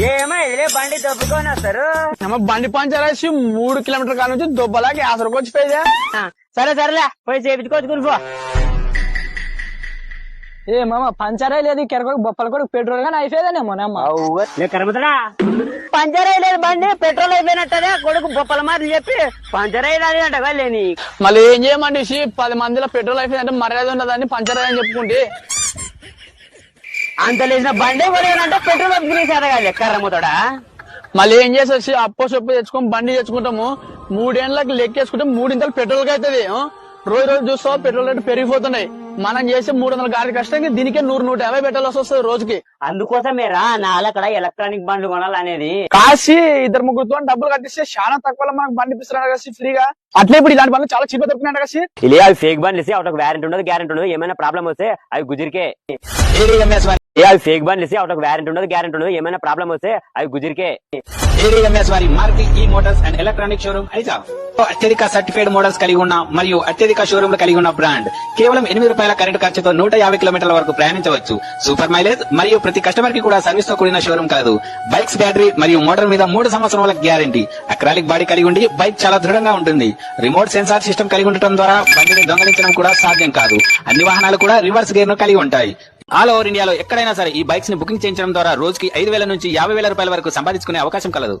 బండి దొబ్బుకొని వస్తారు. బండి పంచర్ వేసి మూడు కిలోమీటర్ కాడ నుంచి దుబ్బలాకి ఆసరకు వచ్చిపోయిందా ఆ, సరే సరేలే. పోయి చేపించుకోవచ్చు పో. ఏ మామ పంచరే లేదు కెరకొడుకు బొప్పల కొడుకు పెట్రోల్ కానీ అయిపోయేదేనేమో అమ్మ కరమతడా? పంచర్ అయ్యలేదు బండి పెట్రోల్ అయిపోయినట్టనే కొడుకు బొప్పల మాటలు చెప్పి పంచర్ అయ్యలేదు అంట లేని మళ్ళీ ఏం చేయమండి? పది మందిలో పెట్రోల్ అయిపోయిందంటే మర్యాద ఉండదని పంచర్ అయ్యని చెప్పుకుంటే. అంత లేచిన బండి కొనేదంటే పెట్రోల్ కదా కర్రమ్మతోడా మళ్ళీ ఏం చేసేసి అప్పో సొప్పు తెచ్చుకొని బండి తెచ్చుకుంటాము? మూడేళ్ళకి లెక్కేసుకుంటే మూడింతలు పెట్రోల్ అవుతుంది ఆ? రోజు రోజు చూస్తావు పెట్రోల్ రేటు పెరిగిపోతున్నాయి. మనం చేసే మూడు వందల గాడి కష్టంగా దీనికే నూరు నూట యాభై పెట్టాల్సి వస్తుంది రోజుకి. అందుకోసమేరా నాలక్కడ ఎలక్ట్రానిక్ బండ్లు కొనాలనేది. కాసి ఇద్దరు ముగ్గురుతో డబ్బులు కట్టిస్తే చాలా తక్కువలో మనకు బండి ఇప్పిస్తున్నాడు కదా ఫ్రీగా. అట్లే ఇప్పుడు ఇలాంటి బండ్లు చాలా చీప్ దొరికినాడు కదా ఇలా అవి ఫేక్ బండ్లు ఇస్తే ఒక వ్యారెంటీ ఉండదు గ్యారెంటీ ఉండదు ఏమైనా ప్రాబ్లం వస్తే అవి గుజిరికే. ఏ అవి ఫేక్ బండ్లు ఇస్తే ఒక వారంటీ ఉండదు గ్యారంటీ ఉండదు. ఏమైనా ప్రాబ్లం వస్తే అవి గుజిరికే. వారి మారుతి ఈ మోటార్స్ అండ్ ఎలక్ట్రానిక్ షోరూమ్ హైజాబ్ అత్యధిక సర్టిఫైడ్ మోడల్స్ కలిగి ఉన్న మరియు అత్యధిక షోరూమ్ కలిగి ఉన్న బ్రాండ్ కేవలం ఎనిమిది రూపాయల కరెంట్ ఖర్చుతో నూట యాభై కిలోమీటర్ల వరకు ప్రయాణించవచ్చు. సూపర్ మైలేజ్ మరియు ప్రతి కస్టమర్కి కూడా సర్వీస్తో కూడిన షోరూమ్ కలదు బైక్స్ బ్యాటరీ మరియు మోటార్ మీద మూడు సంవత్సరాల గ్యారంటీ అక్రాలిక్ బాడీ కలిగి ఉండి బైక్ చాలా దృఢంగా ఉంటుంది. రిమోట్ సెన్సార్ సిస్టమ్ కలిగి ఉండటం ద్వారా బండిని దొంగలించడం కూడా సాధ్యం కాదు. అన్ని వాహనాలు కూడా రివర్స్ గేర్ను కలిగి ఉంటాయి. ఆల్ ఓవర్ ఇండియాలో ఎక్కడైనా సరే ఈ బైక్స్ని బుకింగ్ చేయించడం ద్వారా రోజుకి ఐదు వేల నుంచి యాభై వేల రూపాయల వరకు సంపాదించుకునే అవకాశం కలదు.